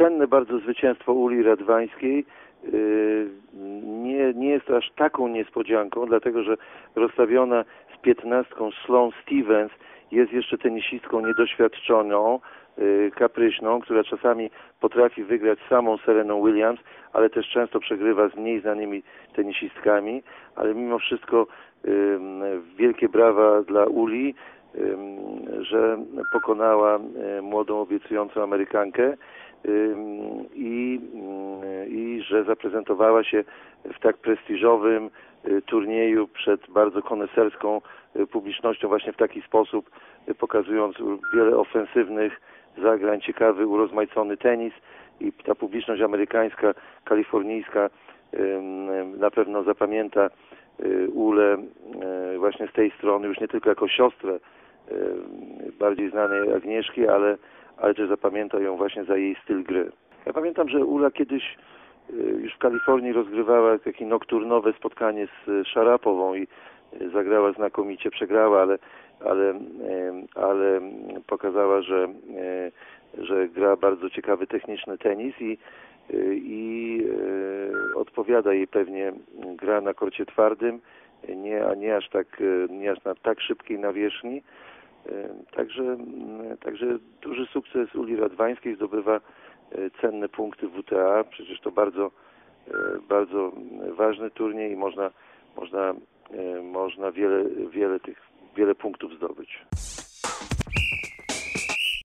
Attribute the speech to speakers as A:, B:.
A: cenne bardzo zwycięstwo Uli Radwańskiej. Y, Nie, nie jest aż taką niespodzianką, dlatego że rozstawiona z piętnastką Sloane Stevens jest jeszcze tenisistką niedoświadczoną, y, kapryśną, która czasami potrafi wygrać samą Sereną Williams, ale też często przegrywa z mniej znanymi tenisistkami, ale mimo wszystko wielkie brawa dla Uli, że pokonała y, młodą, obiecującą Amerykankę i, ym, i że zaprezentowała się w tak prestiżowym y, turnieju przed bardzo koneserską y, publicznością właśnie w taki sposób, y, pokazując wiele ofensywnych zagrań, ciekawy, urozmaicony tenis i ta publiczność amerykańska, kalifornijska na pewno zapamięta y, Ule y, właśnie z tej strony, już nie tylko jako siostrę y, bardziej znanej Agnieszki, ale, ale też zapamięta ją właśnie za jej styl gry. Ja pamiętam, że Ula kiedyś y, już w Kalifornii rozgrywała takie nokturnowe spotkanie z y, Szarapową i y, zagrała znakomicie, przegrała, ale, ale, ale pokazała, że, że gra bardzo ciekawy techniczny tenis i, y, i odpowiada jej pewnie gra na korcie twardym, nie, a nie aż tak, nie aż na tak szybkiej nawierzchni. Także, także duży sukces Uli Radwańskiej zdobywa cenne punkty WTA. Przecież to bardzo, e, bardzo ważny turniej i można, można, e, można wiele, wiele tych, wiele punktów zdobyć.